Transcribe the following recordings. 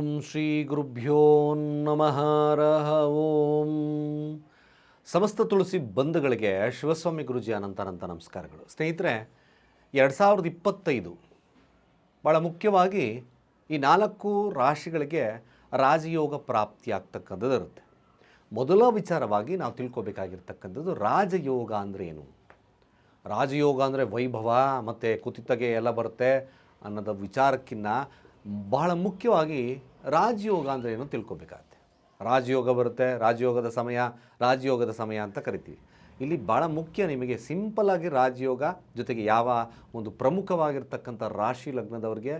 ಓಂ ಶ್ರೀ ಗುರುಭ್ಯೋ ನಮಃ ಓಂ ಸಮಸ್ತ ತುಳಸಿ ಬಂಧುಗಳಿಗೆ ಶಿವಸ್ವಾಮಿ ಗುರುಜಿ ಅನಂತಾನಂತ ನಮಸ್ಕಾರಗಳು. ಸ್ನೇಹಿತರೆ, ಎರಡು ಸಾವಿರದ ಇಪ್ಪತ್ತೈದು ಭಾಳ ಮುಖ್ಯವಾಗಿ ಈ ನಾಲ್ಕು ರಾಶಿಗಳಿಗೆ ರಾಜಯೋಗ ಪ್ರಾಪ್ತಿ ಆಗ್ತಕ್ಕಂಥದ್ದು ಇರುತ್ತೆ. ಮೊದಲ ವಿಚಾರವಾಗಿ ನಾವು ತಿಳ್ಕೊಬೇಕಾಗಿರ್ತಕ್ಕಂಥದ್ದು ರಾಜಯೋಗ ಅಂದರೆ ಏನು? ರಾಜಯೋಗ ಅಂದರೆ ವೈಭವ, ಮತ್ತು ಕುತಿತಗೆ ಎಲ್ಲ ಬರುತ್ತೆ ಅನ್ನೋದ ವಿಚಾರಕ್ಕಿಂತ ಬಹಳ ಮುಖ್ಯವಾಗಿ ರಾಜಯೋಗ ಅಂದರೆ ಏನು ತಿಳ್ಕೊಬೇಕಾಗತ್ತೆ. ರಾಜಯೋಗ ಬರುತ್ತೆ, ರಾಜಯೋಗದ ಸಮಯ ರಾಜಯೋಗದ ಸಮಯ ಅಂತ ಕರಿತೀವಿ. ಇಲ್ಲಿ ಭಾಳ ಮುಖ್ಯ ನಿಮಗೆ ಸಿಂಪಲಾಗಿ ರಾಜಯೋಗ ಜೊತೆಗೆ ಯಾವ ಒಂದು ಪ್ರಮುಖವಾಗಿರ್ತಕ್ಕಂಥ ರಾಶಿ ಲಗ್ನದವರಿಗೆ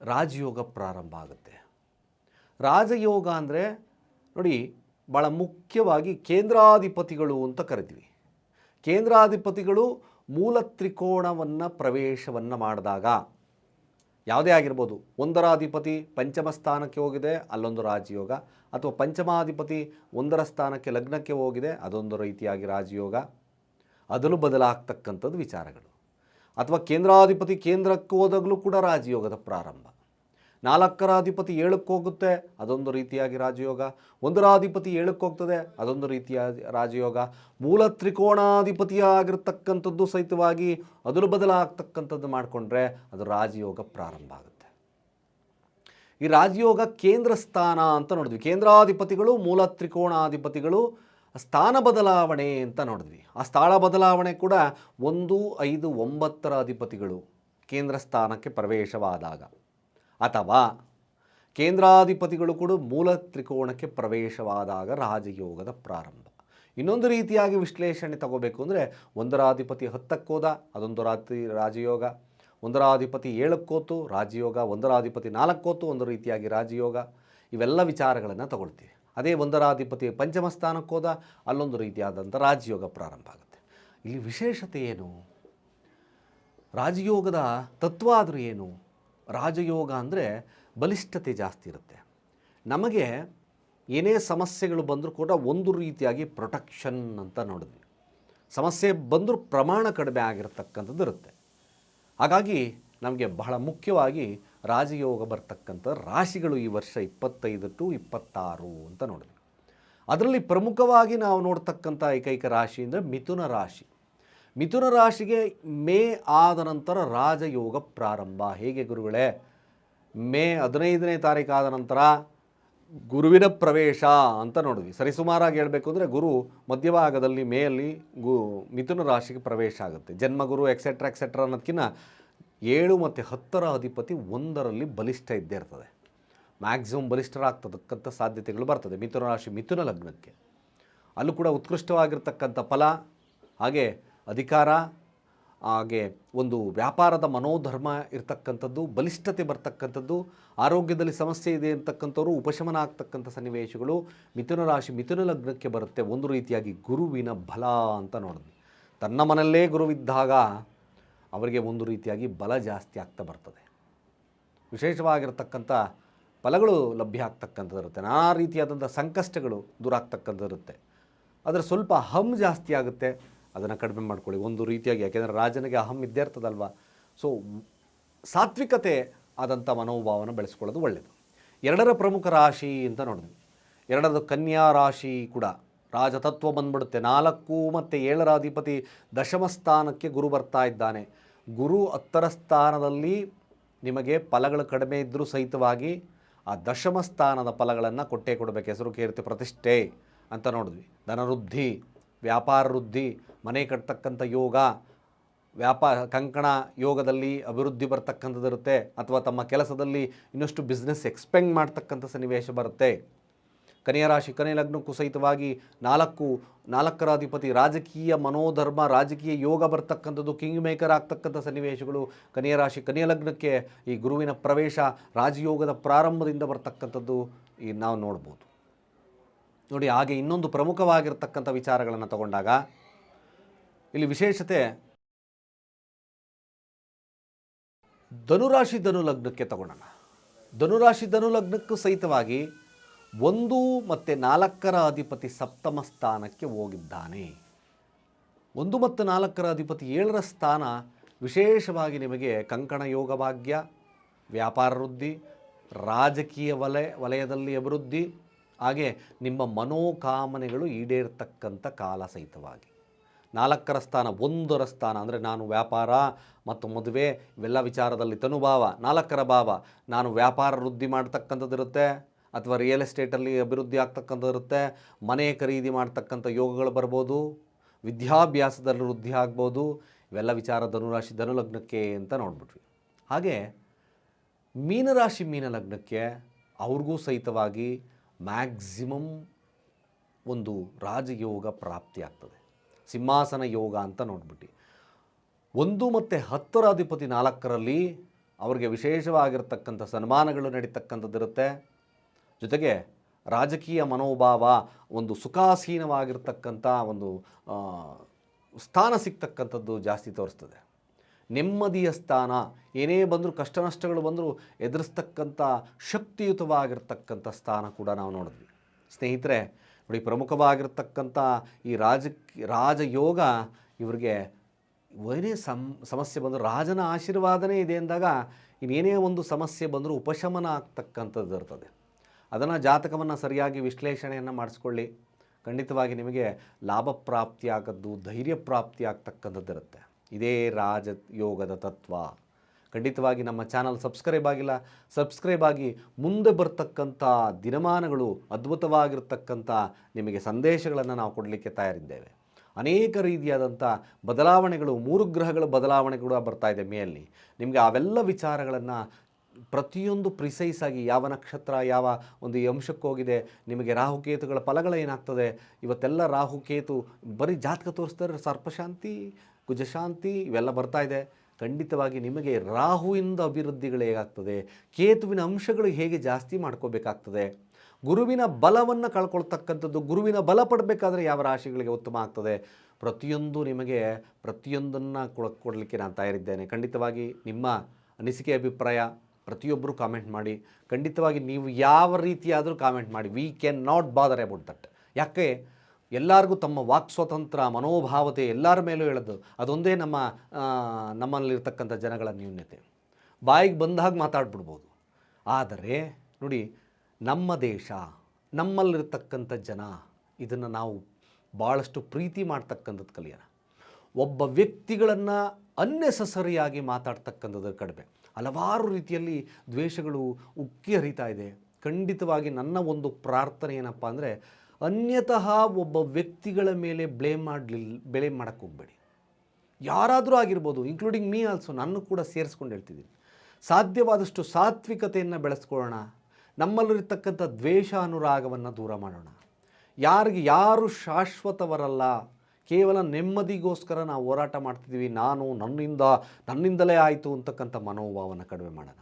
ರಾಜಯೋಗ ಪ್ರಾರಂಭ ಆಗುತ್ತೆ. ರಾಜಯೋಗ ಅಂದರೆ ನೋಡಿ ಭಾಳ ಮುಖ್ಯವಾಗಿ ಕೇಂದ್ರಾಧಿಪತಿಗಳು ಅಂತ ಕರಿತೀವಿ. ಕೇಂದ್ರಾಧಿಪತಿಗಳು ಮೂಲ ತ್ರಿಕೋಣವನ್ನು ಪ್ರವೇಶವನ್ನು ಮಾಡಿದಾಗ ಯಾವುದೇ ಆಗಿರ್ಬೋದು ಒಂದರ ಅಧಿಪತಿ ಪಂಚಮ ಸ್ಥಾನಕ್ಕೆ ಹೋಗಿದೆ, ಅಲ್ಲೊಂದು ರಾಜಯೋಗ. ಅಥವಾ ಪಂಚಮಾಧಿಪತಿ ಒಂದರ ಸ್ಥಾನಕ್ಕೆ ಲಗ್ನಕ್ಕೆ ಹೋಗಿದೆ, ಅದೊಂದು ರೀತಿಯಾಗಿ ರಾಜಯೋಗ. ಅದಲು ಬದಲಾಗ್ತಕ್ಕಂಥದ್ದು ವಿಚಾರಗಳು. ಅಥವಾ ಕೇಂದ್ರಾಧಿಪತಿ ಕೇಂದ್ರಕ್ಕೆ ಹೋದಾಗಲೂ ಕೂಡ ರಾಜಯೋಗದ ಪ್ರಾರಂಭ. ನಾಲ್ಕರ ಅಧಿಪತಿ ಏಳಕ್ಕೆ ಹೋಗುತ್ತೆ, ಅದೊಂದು ರೀತಿಯಾಗಿ ರಾಜಯೋಗ. ಒಂದರ ಅಧಿಪತಿ ಏಳಕ್ಕೆ ಹೋಗ್ತದೆ, ಅದೊಂದು ರೀತಿಯ ರಾಜಯೋಗ. ಮೂಲ ತ್ರಿಕೋಣಾಧಿಪತಿಯಾಗಿರ್ತಕ್ಕಂಥದ್ದು ಸಹಿತವಾಗಿ ಅದರ ಬದಲಾಗ್ತಕ್ಕಂಥದ್ದು ಮಾಡಿಕೊಂಡ್ರೆ ಅದು ರಾಜಯೋಗ ಪ್ರಾರಂಭ ಆಗುತ್ತೆ. ಈ ರಾಜಯೋಗ ಕೇಂದ್ರ ಸ್ಥಾನ ಅಂತ ನೋಡಿದ್ವಿ. ಕೇಂದ್ರಾಧಿಪತಿಗಳು, ಮೂಲ ತ್ರಿಕೋಣಾಧಿಪತಿಗಳು, ಸ್ಥಾನ ಬದಲಾವಣೆ ಅಂತ ನೋಡಿದ್ವಿ. ಆ ಸ್ಥಳ ಬದಲಾವಣೆ ಕೂಡ ಒಂದು, ಐದು, ಒಂಬತ್ತರ ಅಧಿಪತಿಗಳು ಕೇಂದ್ರ ಸ್ಥಾನಕ್ಕೆ ಪ್ರವೇಶವಾದಾಗ. ಅಥವಾ ಕೇಂದ್ರಾಧಿಪತಿಗಳು ಕೂಡ ಮೂಲ ತ್ರಿಕೋಣಕ್ಕೆ ಪ್ರವೇಶವಾದಾಗ ರಾಜಯೋಗದ ಪ್ರಾರಂಭ. ಇನ್ನೊಂದು ರೀತಿಯಾಗಿ ವಿಶ್ಲೇಷಣೆ ತಗೋಬೇಕು ಅಂದರೆ ಒಂದರಾಧಿಪತಿ ಹತ್ತಕ್ಕೋದ ಅದೊಂದು ರಾತ್ರಿ ರಾಜಯೋಗ. ಒಂದರಾಧಿಪತಿ ಏಳಕ್ಕೋತು ರಾಜಯೋಗ. ಒಂದರಾಧಿಪತಿ ನಾಲ್ಕೋತು ಒಂದು ರೀತಿಯಾಗಿ ರಾಜಯೋಗ. ಇವೆಲ್ಲ ವಿಚಾರಗಳನ್ನು ತಗೊಳ್ತೀವಿ. ಅದೇ ಒಂದರಾಧಿಪತಿ ಪಂಚಮ ಸ್ಥಾನಕ್ಕೋದ ಅಲ್ಲೊಂದು ರೀತಿಯಾದಂಥ ರಾಜಯೋಗ ಪ್ರಾರಂಭ ಆಗುತ್ತೆ. ಇಲ್ಲಿ ವಿಶೇಷತೆ ಏನು? ರಾಜಯೋಗದ ತತ್ವ ಆದರೂ ಏನು? ರಾಜಯೋಗ ಅಂದರೆ ಬಲಿಷ್ಠತೆ ಜಾಸ್ತಿ ಇರುತ್ತೆ. ನಮಗೆ ಏನೇ ಸಮಸ್ಯೆಗಳು ಬಂದರೂ ಕೂಡ ಒಂದು ರೀತಿಯಾಗಿ ಪ್ರೊಟೆಕ್ಷನ್ ಅಂತ ನೋಡಿದ್ವಿ. ಸಮಸ್ಯೆ ಬಂದರೂ ಪ್ರಮಾಣ ಕಡಿಮೆ ಆಗಿರತಕ್ಕಂಥದ್ದು ಇರುತ್ತೆ. ಹಾಗಾಗಿ ನಮಗೆ ಬಹಳ ಮುಖ್ಯವಾಗಿ ರಾಜಯೋಗ ಬರ್ತಕ್ಕಂಥ ರಾಶಿಗಳು ಈ ವರ್ಷ ಇಪ್ಪತ್ತೈದು ಟು ಇಪ್ಪತ್ತಾರು ಅಂತ ನೋಡಿದ್ವಿ. ಅದರಲ್ಲಿ ಪ್ರಮುಖವಾಗಿ ನಾವು ನೋಡ್ತಕ್ಕಂಥ ಏಕೈಕ ರಾಶಿ ಅಂದರೆ ಮಿಥುನ ರಾಶಿ. ಮಿಥುನ ರಾಶಿಗೆ ಮೇ ಆದ ನಂತರ ರಾಜಯೋಗ ಪ್ರಾರಂಭ. ಹೇಗೆ ಗುರುಗಳೇ? ಮೇ ಹದಿನೈದನೇ ತಾರೀಕು ನಂತರ ಗುರುವಿನ ಪ್ರವೇಶ ಅಂತ ನೋಡಿದ್ವಿ. ಸರಿಸುಮಾರಾಗಿ ಹೇಳಬೇಕು ಅಂದರೆ ಗುರು ಮಧ್ಯಭಾಗದಲ್ಲಿ ಮೇಯಲ್ಲಿ ಗು ಮಿಥುನ ರಾಶಿಗೆ ಪ್ರವೇಶ ಆಗುತ್ತೆ. ಜನ್ಮಗುರು ಎಕ್ಸೆಟ್ರಾ ಎಕ್ಸೆಟ್ರಾ ಅನ್ನೋದಕ್ಕಿಂತ ಏಳು ಮತ್ತು ಹತ್ತರ ಅಧಿಪತಿ ಒಂದರಲ್ಲಿ ಬಲಿಷ್ಠ ಇದ್ದೇ ಇರ್ತದೆ. ಮ್ಯಾಕ್ಸಿಮಮ್ ಬಲಿಷ್ಠರಾಗ್ತಕ್ಕಂಥ ಸಾಧ್ಯತೆಗಳು ಬರ್ತದೆ. ಮಿಥುನ ರಾಶಿ ಮಿಥುನ ಲಗ್ನಕ್ಕೆ. ಅಲ್ಲೂ ಕೂಡ ಉತ್ಕೃಷ್ಟವಾಗಿರ್ತಕ್ಕಂಥ ಫಲ. ಹಾಗೆ ಅಧಿಕಾರ, ಹಾಗೆ ಒಂದು ವ್ಯಾಪಾರದ ಮನೋಧರ್ಮ ಇರ್ತಕ್ಕಂಥದ್ದು, ಬಲಿಷ್ಠತೆ ಬರ್ತಕ್ಕಂಥದ್ದು, ಆರೋಗ್ಯದಲ್ಲಿ ಸಮಸ್ಯೆ ಇದೆ ಅಂತಕ್ಕಂಥವ್ರು ಉಪಶಮನ ಆಗ್ತಕ್ಕಂಥ ಸನ್ನಿವೇಶಗಳು, ಮಿಥುನ ರಾಶಿ ಮಿಥುನ ಲಗ್ನಕ್ಕೆ ಬರುತ್ತೆ. ಒಂದು ರೀತಿಯಾಗಿ ಗುರುವಿನ ಬಲ ಅಂತ ನೋಡಿದ್ವಿ. ತನ್ನ ಮನೆಯಲ್ಲೇ ಗುರುವಿದ್ದಾಗ ಅವರಿಗೆ ಒಂದು ರೀತಿಯಾಗಿ ಬಲ ಜಾಸ್ತಿ ಆಗ್ತಾ ಬರ್ತದೆ. ವಿಶೇಷವಾಗಿರ್ತಕ್ಕಂಥ ಫಲಗಳು ಲಭ್ಯ ಆಗ್ತಕ್ಕಂಥದ್ದಿರುತ್ತೆ ನಾನಾ ರೀತಿಯಾದಂಥ ಸಂಕಷ್ಟಗಳು ದೂರ ಆಗ್ತಕ್ಕಂಥದ್ದಿರುತ್ತೆ ಅದರ ಸ್ವಲ್ಪ ಹಮ್ ಜಾಸ್ತಿ ಆಗುತ್ತೆ. ಅದನ್ನು ಕಡಿಮೆ ಮಾಡ್ಕೊಳ್ಳಿ. ಒಂದು ರೀತಿಯಾಗಿ, ಯಾಕೆಂದರೆ ರಾಜನಿಗೆ ಅಹಂ ಇದ್ದೇ ಇರ್ತದಲ್ವ? ಸೊ ಸಾತ್ವಿಕತೆ ಆದಂಥ ಮನೋಭಾವನ ಬೆಳೆಸ್ಕೊಳ್ಳೋದು ಒಳ್ಳೆಯದು ಎರಡರ ಪ್ರಮುಖ ರಾಶಿ ಅಂತ ನೋಡಿದ್ವಿ. ಎರಡರದು ಕನ್ಯಾ ರಾಶಿ ಕೂಡ. ರಾಜತತ್ವ ಬಂದ್ಬಿಡುತ್ತೆ. ನಾಲ್ಕು ಮತ್ತು ಏಳರ ಅಧಿಪತಿ ದಶಮ ಸ್ಥಾನಕ್ಕೆ ಗುರು ಬರ್ತಾ ಇದ್ದಾನೆ. ಗುರು ಹತ್ತರ ಸ್ಥಾನದಲ್ಲಿ ನಿಮಗೆ ಫಲಗಳು ಕಡಿಮೆ ಇದ್ದರೂ ಸಹಿತವಾಗಿ ಆ ದಶಮ ಸ್ಥಾನದ ಫಲಗಳನ್ನು ಕೊಟ್ಟೇ ಕೊಡಬೇಕು. ಹೆಸರು ಕೀರ್ತಿ ಪ್ರತಿಷ್ಠೆ ಅಂತ ನೋಡಿದ್ವಿ. ಧನವೃದ್ಧಿ. ವ್ಯಾಪಾರ ವೃದ್ಧಿ, ಮನೆ ಕಟ್ತಕ್ಕಂಥ ಯೋಗ, ವ್ಯಾಪಾರ, ಕಂಕಣ ಯೋಗದಲ್ಲಿ ಅಭಿವೃದ್ಧಿ ಬರ್ತಕ್ಕಂಥದ್ದಿರುತ್ತೆ ಅಥವಾ ತಮ್ಮ ಕೆಲಸದಲ್ಲಿ ಇನ್ನಷ್ಟು ಬಿಸ್ನೆಸ್ ಎಕ್ಸ್ಪೆಂಡ್ ಮಾಡ್ತಕ್ಕಂಥ ಸನ್ನಿವೇಶ ಬರುತ್ತೆ. ಕನ್ಯಾ ರಾಶಿ, ಕನ್ಯಾ ಲಗ್ನಕ್ಕೂ ಸಹಿತವಾಗಿ ನಾಲ್ಕು ನಾಲ್ಕರ ಅಧಿಪತಿ ರಾಜಕೀಯ ಮನೋಧರ್ಮ, ರಾಜಕೀಯ ಯೋಗ ಬರ್ತಕ್ಕಂಥದ್ದು ಕಿಂಗ್ ಮೇಕರ್ ಆಗ್ತಕ್ಕಂಥ ಸನ್ನಿವೇಶಗಳು ಕನ್ಯಾ ರಾಶಿ, ಕನ್ಯಾ ಲಗ್ನಕ್ಕೆ ಈ ಗುರುವಿನ ಪ್ರವೇಶ, ರಾಜಯೋಗದ ಪ್ರಾರಂಭದಿಂದ ಬರ್ತಕ್ಕಂಥದ್ದು ಈ ನಾವು ನೋಡ್ಬೋದು. ನೋಡಿ, ಹಾಗೆ ಇನ್ನೊಂದು ಪ್ರಮುಖವಾಗಿರ್ತಕ್ಕಂಥ ವಿಚಾರಗಳನ್ನು ತಗೊಂಡಾಗ ಇಲ್ಲಿ ವಿಶೇಷತೆ ಧನುರಾಶಿ ಧನು ಲಗ್ನಕ್ಕೆ ತಗೊಳ್ಳೋಣ. ಧನುರಾಶಿ ಧನು ಲಗ್ನಕ್ಕೂ ಸಹಿತವಾಗಿ ಒಂದು ಮತ್ತು ನಾಲ್ಕರ ಅಧಿಪತಿ ಸಪ್ತಮ ಸ್ಥಾನಕ್ಕೆ ಹೋಗಿದ್ದಾನೆ. ಒಂದು ಮತ್ತು ನಾಲ್ಕರ ಅಧಿಪತಿ ಏಳರ ಸ್ಥಾನ ವಿಶೇಷವಾಗಿ ನಿಮಗೆ ಕಂಕಣ ಯೋಗ ಭಾಗ್ಯ, ವ್ಯಾಪಾರ ವೃದ್ಧಿ, ರಾಜಕೀಯ ವಲಯ, ವಲಯದಲ್ಲಿ ಅಭಿವೃದ್ಧಿ ಹಾಗೆ ನಿಮ್ಮ ಮನೋಕಾಮನೆಗಳು ಈಡೇರ್ತಕ್ಕಂಥ ಕಾಲ ಸಹಿತವಾಗಿ. ನಾಲ್ಕರ ಸ್ಥಾನ, ಒಂದರ ಸ್ಥಾನ ಅಂದರೆ ನಾನು ವ್ಯಾಪಾರ ಮತ್ತು ಮದುವೆ, ಇವೆಲ್ಲ ವಿಚಾರದಲ್ಲಿ ತನುಭಾವ. ನಾಲ್ಕರ ಭಾವ, ನಾನು ವ್ಯಾಪಾರ ವೃದ್ಧಿ ಮಾಡ್ತಕ್ಕಂಥದ್ದಿರುತ್ತೆ ಅಥವಾ ರಿಯಲ್ ಎಸ್ಟೇಟಲ್ಲಿ ಅಭಿವೃದ್ಧಿ ಆಗ್ತಕ್ಕಂಥದ್ದಿರುತ್ತೆ ಮನೆ ಖರೀದಿ ಮಾಡ್ತಕ್ಕಂಥ ಯೋಗಗಳು ಬರ್ಬೋದು, ವಿದ್ಯಾಭ್ಯಾಸದಲ್ಲಿ ವೃದ್ಧಿ ಆಗ್ಬೋದು, ಇವೆಲ್ಲ ವಿಚಾರ ಧನುರಾಶಿ ಧನುಲಗ್ನಕ್ಕೆ ಅಂತ ನೋಡ್ಬಿಟ್ವಿ. ಹಾಗೆ ಮೀನರಾಶಿ ಮೀನಲಗ್ನಕ್ಕೆ ಅವ್ರಿಗೂ ಸಹಿತವಾಗಿ ಮ್ಯಾಕ್ಸಿಮಮ್ ಒಂದು ರಾಜಯೋಗ ಪ್ರಾಪ್ತಿಯಾಗ್ತದೆ ಸಿಂಹಾಸನ ಯೋಗ ಅಂತ ನೋಡ್ಬಿಟ್ಟು. ಒಂದು ಮತ್ತು ಹತ್ತರ ಅಧಿಪತಿ ನಾಲ್ಕರಲ್ಲಿ ಅವರಿಗೆ ವಿಶೇಷವಾಗಿರ್ತಕ್ಕಂಥ ಸನ್ಮಾನಗಳು ನಡೀತಕ್ಕಂಥದ್ದಿರುತ್ತೆ. ಜೊತೆಗೆ ರಾಜಕೀಯ ಮನೋಭಾವ ಒಂದು ಸುಖಾಸೀನವಾಗಿರ್ತಕ್ಕಂಥ ಒಂದು ಸ್ಥಾನ ಸಿಗ್ತಕ್ಕಂಥದ್ದು ಜಾಸ್ತಿ ತೋರಿಸ್ತದೆ. ನೆಮ್ಮದಿಯ ಸ್ಥಾನ. ಏನೇ ಬಂದರೂ ಕಷ್ಟ ನಷ್ಟಗಳು ಬಂದರೂ ಎದುರಿಸ್ತಕ್ಕಂಥ ಶಕ್ತಿಯುತವಾಗಿರ್ತಕ್ಕಂಥ ಸ್ಥಾನ ಕೂಡ ನಾವು ನೋಡಿದ್ವಿ. ಸ್ನೇಹಿತರೆ, ನೋಡಿ, ಪ್ರಮುಖವಾಗಿರ್ತಕ್ಕಂಥ ಈ ರಾಜ ರಾಜಯೋಗ ಇವರಿಗೆ ಏನೇ ಸಮ್ ಸಮಸ್ಯೆ ಬಂದರೂ ರಾಜನ ಆಶೀರ್ವಾದನೇ ಇದೆ ಅಂದಾಗ ಇನ್ನೇನೇ ಒಂದು ಸಮಸ್ಯೆ ಬಂದರೂ ಉಪಶಮನ ಆಗ್ತಕ್ಕಂಥದ್ದು ಇರ್ತದೆ. ಅದನ್ನು ಜಾತಕವನ್ನು ಸರಿಯಾಗಿ ವಿಶ್ಲೇಷಣೆಯನ್ನು ಮಾಡಿಸ್ಕೊಳ್ಳಿ. ಖಂಡಿತವಾಗಿ ನಿಮಗೆ ಲಾಭ ಪ್ರಾಪ್ತಿ ಧೈರ್ಯ ಪ್ರಾಪ್ತಿ ಆಗ್ತಕ್ಕಂಥದ್ದು ಇರುತ್ತೆ ಇದೇ ರಾಜ ಯೋಗದ ತತ್ವ. ಖಂಡಿತವಾಗಿ ನಮ್ಮ ಚಾನಲ್ ಸಬ್ಸ್ಕ್ರೈಬ್ ಆಗಿಲ್ಲ, ಸಬ್ಸ್ಕ್ರೈಬ್ ಆಗಿ ಮುಂದೆ ಬರ್ತಕ್ಕಂಥ ದಿನಮಾನಗಳು ಅದ್ಭುತವಾಗಿರ್ತಕ್ಕಂಥ ನಿಮಗೆ ಸಂದೇಶಗಳನ್ನು ನಾವು ಕೊಡಲಿಕ್ಕೆ ತಯಾರಿದ್ದೇವೆ. ಅನೇಕ ರೀತಿಯಾದಂಥ ಬದಲಾವಣೆಗಳು, ಮೂರು ಗ್ರಹಗಳ ಬದಲಾವಣೆ ಕೂಡ ಬರ್ತಾ ಇದೆ ಮೇಯಲ್ಲಿ. ನಿಮಗೆ ಅವೆಲ್ಲ ವಿಚಾರಗಳನ್ನು ಪ್ರತಿಯೊಂದು ಪ್ರಿಸೈಸ್ ಆಗಿ ಯಾವ ನಕ್ಷತ್ರ, ಯಾವ ಒಂದು ಅಂಶಕ್ಕೆ ಹೋಗಿದೆ, ನಿಮಗೆ ರಾಹುಕೇತುಗಳ ಫಲಗಳೇನಾಗ್ತದೆ, ಇವತ್ತೆಲ್ಲ ರಾಹುಕೇತು ಬರೀ ಜಾತಕ ತೋರಿಸ್ತಾರೆ ಸರ್ಪಶಾಂತಿ ಕುಜಶಾಂತಿ ಇವೆಲ್ಲ ಬರ್ತಾ ಇದೆ. ಖಂಡಿತವಾಗಿ ನಿಮಗೆ ರಾಹುವಿಂದ ಅಭಿವೃದ್ಧಿಗಳು ಹೇಗಾಗ್ತದೆ ಕೇತುವಿನ ಅಂಶಗಳು ಹೇಗೆ ಜಾಸ್ತಿ ಮಾಡ್ಕೋಬೇಕಾಗ್ತದೆ. ಗುರುವಿನ ಬಲವನ್ನು ಕಳ್ಕೊಳ್ತಕ್ಕಂಥದ್ದು, ಗುರುವಿನ ಬಲ ಪಡಬೇಕಾದ್ರೆ ಯಾವ ರಾಶಿಗಳಿಗೆ ಉತ್ತಮ ಆಗ್ತದೆ? ಪ್ರತಿಯೊಂದು ನಿಮಗೆ ಪ್ರತಿಯೊಂದನ್ನು ಕೊಡ, ಕೊಡಲಿಕ್ಕೆ ನಾನು ತಯಾರಿದ್ದೇನೆ. ಖಂಡಿತವಾಗಿ ನಿಮ್ಮ ಅನಿಸಿಕೆ, ಅಭಿಪ್ರಾಯ ಪ್ರತಿಯೊಬ್ಬರು ಕಾಮೆಂಟ್ ಮಾಡಿ. ಖಂಡಿತವಾಗಿ ನೀವು ಯಾವ ರೀತಿಯಾದರೂ ಕಾಮೆಂಟ್ ಮಾಡಿ. We can not bother about that ಯಾಕೆ? ಎಲ್ಲರಿಗೂ ತಮ್ಮ ವಾಕ್ ಸ್ವತಂತ್ರ ಮನೋಭಾವತೆ ಎಲ್ಲರ ಮೇಲೂ ಹೇಳೋದು ಅದೊಂದೇ ನಮ್ಮ ನಮ್ಮಲ್ಲಿರ್ತಕ್ಕಂಥ ಜನಗಳ ನ್ಯೂನ್ಯತೆ ಬಾಯಿಗೆ ಬಂದಾಗ ಮಾತಾಡ್ಬಿಡ್ಬೋದು. ಆದರೆ ನೋಡಿ, ನಮ್ಮ ದೇಶ, ನಮ್ಮಲ್ಲಿರ್ತಕ್ಕಂಥ ಜನ ಇದನ್ನು ನಾವು ಭಾಳಷ್ಟು ಪ್ರೀತಿ ಮಾಡ್ತಕ್ಕಂಥದ್ದು ಕಲಿಯೋಣ. ಒಬ್ಬ ವ್ಯಕ್ತಿಗಳನ್ನು ಅನ್ನೆಸಸರಿಯಾಗಿ ಮಾತಾಡ್ತಕ್ಕಂಥದ್ದು ಕಡಿಮೆ. ಹಲವಾರು ರೀತಿಯಲ್ಲಿ ದ್ವೇಷಗಳು ಉಕ್ಕಿ ಹರಿತಾ ಇದೆ. ಖಂಡಿತವಾಗಿ ನನ್ನ ಒಂದು ಪ್ರಾರ್ಥನೆ ಏನಪ್ಪ ಅಂದರೆ ಅನ್ಯತಃ ಒಬ್ಬ ವ್ಯಕ್ತಿಗಳ ಮೇಲೆ ಬ್ಲೇಮ್ ಮಾಡಲಿಲ್ಲ ಬ್ಲೇಮ್ ಮಾಡೋಕ್ಕೆ ಹೋಗಬೇಡಿ. ಯಾರಾದರೂ ಆಗಿರ್ಬೋದು ಇನ್ಕ್ಲೂಡಿಂಗ್ ಮೀ ಆಲ್ಸೋ ನನ್ನ ಕೂಡ ಸೇರಿಸ್ಕೊಂಡು ಹೇಳ್ತಿದ್ದೀನಿ. ಸಾಧ್ಯವಾದಷ್ಟು ಸಾತ್ವಿಕತೆಯನ್ನು ಬೆಳೆಸ್ಕೊಳ್ಳೋಣ. ನಮ್ಮಲ್ಲಿರ್ತಕ್ಕಂಥ ದ್ವೇಷ ಅನುರಾಗವನ್ನು ದೂರ ಮಾಡೋಣ. ಯಾರಿಗೆ ಯಾರು ಶಾಶ್ವತವರಲ್ಲ, ಕೇವಲ ನೆಮ್ಮದಿಗೋಸ್ಕರ ನಾವು ಹೋರಾಟ ಮಾಡ್ತಿದ್ದೀವಿ ನಾನು ನನ್ನಿಂದ, ನನ್ನಿಂದಲೇ ಆಯಿತು ಅಂತಕ್ಕಂಥ ಮನೋಭಾವನ ಕಡಿಮೆ ಮಾಡೋಣ.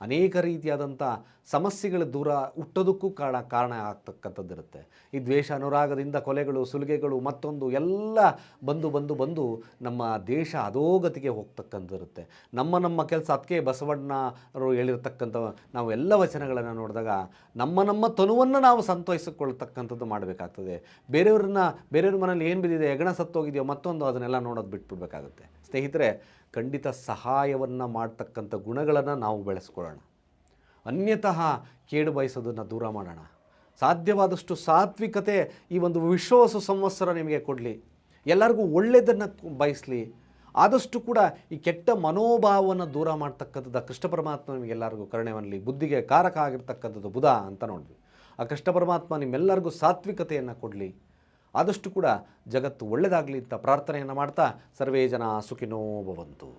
ಅನೇಕ ರೀತಿಯಾದಂಥ ಸಮಸ್ಯೆಗಳ ದೂರ ಹುಟ್ಟೋದಕ್ಕೂ ಕಾರಣ ಕಾರಣ ಆಗ್ತಕ್ಕಂಥದ್ದಿರುತ್ತೆ. ಈ ದ್ವೇಷ, ಅನುರಾಗದಿಂದ ಕೊಲೆಗಳು, ಸುಲಿಗೆಗಳು ಮತ್ತೊಂದು ಎಲ್ಲ ಬಂದು ಬಂದು ಬಂದು ನಮ್ಮ ದೇಶ ಅಧೋಗತಿಗೆ ಹೋಗ್ತಕ್ಕಂಥದ್ದಿರುತ್ತೆ. ನಮ್ಮ ನಮ್ಮ ಕೆಲಸ ಅದಕ್ಕೆ ಬಸವಣ್ಣರು ಹೇಳಿರ್ತಕ್ಕಂಥ ನಾವು ಎಲ್ಲ ವಚನಗಳನ್ನು ನೋಡಿದಾಗ ನಮ್ಮ ನಮ್ಮ ತನುವನ್ನು ನಾವು ಸಂತೋಷಿಸಿಕೊಳ್ತಕ್ಕಂಥದ್ದು ಮಾಡಬೇಕಾಗ್ತದೆ. ಬೇರೆಯವ್ರನ್ನ, ಬೇರೆಯವ್ರ ಮನೇಲಿ ಏನು ಬಿದ್ದಿದೆ, ಹೆಗಣ ಸತ್ತೋಗಿದೆಯೋ ಮತ್ತೊಂದು ಅದನ್ನೆಲ್ಲ ನೋಡೋದು ಬಿಟ್ಬಿಡ್ಬೇಕಾಗುತ್ತೆ. ಸ್ನೇಹಿತರೆ ಖಂಡಿತ ಸಹಾಯವನ್ನು ಮಾಡ್ತಕ್ಕಂಥ ಗುಣಗಳನ್ನು ನಾವು ಬೆಳೆಸ್ಕೊಳ್ಳೋಣ. ಅನ್ಯತಃ ಕೇಡು ಬಯಸೋದನ್ನು ದೂರ ಮಾಡೋಣ. ಸಾಧ್ಯವಾದಷ್ಟು ಸಾತ್ವಿಕತೆ ಈ ಒಂದು ವಿಶ್ವಾಸ ಸಂವತ್ಸರ ನಿಮಗೆ ಕೊಡಲಿ. ಎಲ್ಲರಿಗೂ ಒಳ್ಳೆಯದನ್ನು ಬಯಸಲಿ. ಆದಷ್ಟು ಕೂಡ ಈ ಕೆಟ್ಟ ಮನೋಭಾವವನ್ನು ದೂರ ಮಾಡ್ತಕ್ಕಂಥದ್ದು ಕೃಷ್ಣ ಪರಮಾತ್ಮ ನಿಮಗೆಲ್ಲರಿಗೂ ಕರುಣೆವನ್ನಲಿ ಬುದ್ಧಿಗೆ ಕಾರಕ ಆಗಿರ್ತಕ್ಕಂಥದ್ದು ಬುಧ ಅಂತ ನೋಡಿದ್ವಿ. ಆ ಕೃಷ್ಣ ಪರಮಾತ್ಮ ನಿಮ್ಮೆಲ್ಲರಿಗೂ ಸಾತ್ವಿಕತೆಯನ್ನು ಕೊಡಲಿ. ಆದಷ್ಟು ಕೂಡ ಜಗತ್ತು ಒಳ್ಳೆಯದಾಗಲಿ ಅಂತ ಪ್ರಾರ್ಥನೆಯನ್ನು ಮಾಡ್ತಾ ಸರ್ವೇ ಜನ ಸುಖಿನೋ ಭವಂತು.